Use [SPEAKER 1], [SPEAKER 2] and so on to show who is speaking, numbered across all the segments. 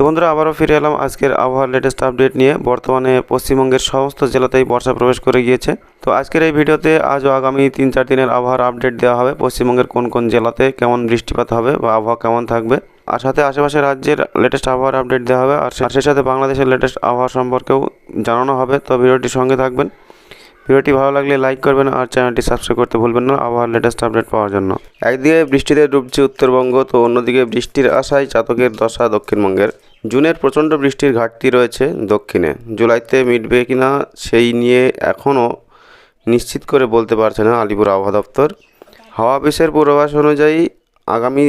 [SPEAKER 1] তো বন্ধুরা, আবারও ফিরে এলাম আজকের আবহাওয়ার লেটেস্ট আপডেট নিয়ে। বর্তমানে পশ্চিমবঙ্গের সমস্ত জেলাতেই বর্ষা প্রবেশ করে গিয়েছে। তো আজকের এই ভিডিওতে আজ আগামী তিন চার দিনের আবহাওয়ার আপডেট দেওয়া হবে, পশ্চিমবঙ্গের কোন কোন জেলাতে কেমন বৃষ্টিপাত হবে বা আবহাওয়া কেমন থাকবে। আর সাথে আশেপাশের রাজ্যের লেটেস্ট আবহাওয়ার আপডেট দেওয়া হবে, আর সেই সাথে বাংলাদেশের লেটেস্ট আবহাওয়া সম্পর্কেও জানানো হবে। তো ভিডিওটির সঙ্গে থাকবেন। ভিডিওটি ভালো লাগলে লাইক করবেন আর চ্যানেলটি সাবস্ক্রাইব করতে ভুলবেন না। আবহাওয়ার লেটেস্ট আপডেট পাওয়ার জন্য। একদিকে বৃষ্টিতে ডুবছে উত্তরবঙ্গ, তো অন্যদিকে বৃষ্টির আশায় চাতকের দশা দক্ষিণবঙ্গের। জুনের প্রচণ্ড বৃষ্টির ঘাটতি রয়েছে দক্ষিণে। জুলাইতে মিটবে কিনা সেই নিয়ে এখনও নিশ্চিত করে বলতে পারছে না আলিপুর আবহাওয়া দপ্তর। হাওয়া অফিসের পূর্বাভাস অনুযায়ী আগামী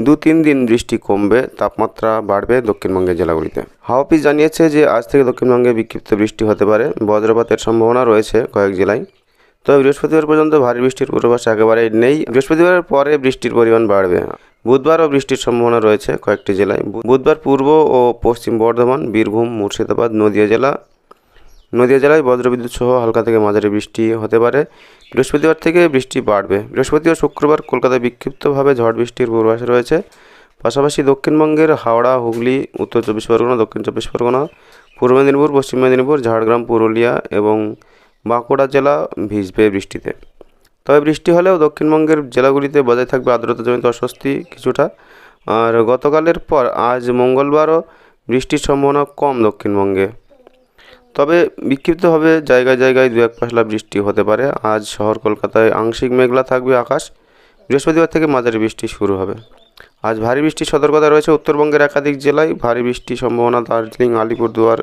[SPEAKER 1] দু তিন দিন বৃষ্টি কমবে, তাপমাত্রা বাড়বে দক্ষিণবঙ্গের জেলাগুলিতে। হাওয়া অফিস জানিয়েছে যে, আজ থেকে দক্ষিণবঙ্গে বিক্ষিপ্ত বৃষ্টি হতে পারে। বজ্রপাতের সম্ভাবনা রয়েছে কয়েক জেলায়। তবে বৃহস্পতিবার পর্যন্ত ভারী বৃষ্টির পূর্বাভাস একেবারেই নেই। বৃহস্পতিবারের পরে বৃষ্টির পরিমাণ বাড়বে। বুধবারও বৃষ্টির সম্ভাবনা রয়েছে কয়েকটি জেলায়। বুধবার পূর্ব ও পশ্চিম বর্ধমান, বীরভূম, মুর্শিদাবাদ, নদিয়া জেলা নদিয়া জেলায় বজ্রবিদ্যুৎ সহ হালকা থেকে মাঝারি বৃষ্টি হতে পারে। বৃহস্পতিবার থেকে বৃষ্টি বাড়বে। বৃহস্পতি ও শুক্রবার কলকাতায় বিক্ষিপ্তভাবে ঝড় বৃষ্টির পূর্বাভাস রয়েছে। পাশাপাশি দক্ষিণবঙ্গের হাওড়া, হুগলি, উত্তর চব্বিশ পরগনা, দক্ষিণ চব্বিশ পরগনা, পূর্ব মেদিনীপুর, পশ্চিম মেদিনীপুর, ঝাড়গ্রাম, পুরুলিয়া এবং বাঁকুড়া জেলা ভিজবে বৃষ্টিতে। তবে বৃষ্টি হলেও দক্ষিণবঙ্গের জেলাগুলিতে বজায় থাকবে আর্দ্রতাজনিত অস্বস্তি কিছুটা। আর গতকালের পর আজ মঙ্গলবারও বৃষ্টির সম্ভাবনা কম দক্ষিণবঙ্গে। তবে বিক্ষিপ্তভাবে জায়গায় জায়গায় দু এক পশলা বৃষ্টি হতে পারে। আজ শহর কলকাতায় আংশিক মেঘলা থাকবে আকাশ। বৃহস্পতিবার থেকে মাঝারি বৃষ্টি শুরু হবে। আজ ভারী বৃষ্টির সতর্কতা রয়েছে উত্তরবঙ্গের একাধিক জেলায়। ভারী বৃষ্টির সম্ভাবনা দার্জিলিং, আলিপুরদুয়ার,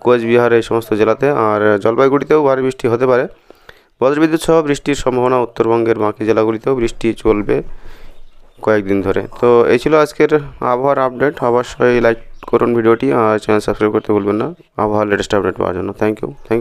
[SPEAKER 1] কোচবিহার এই সমস্ত জেলাতে। আর জলপাইগুড়িতেও ভারী বৃষ্টি হতে পারে। বজ্রবিদ্যুৎ সহ বৃষ্টির সম্ভাবনা উত্তরবঙ্গের বাকি জেলাগুলিতেও বৃষ্টি চলবে কয়েকদিন ধরে। তো এই ছিল আজকের আবহাওয়ার আপডেট। অবশ্যই লাইক করুন ভিডিওটি আর চ্যানেল সাবস্ক্রাইব করতে ভুলবেন না। আবহাওয়ার লেটেস্ট আপডেট পাওয়ার জন্য। Thank you thank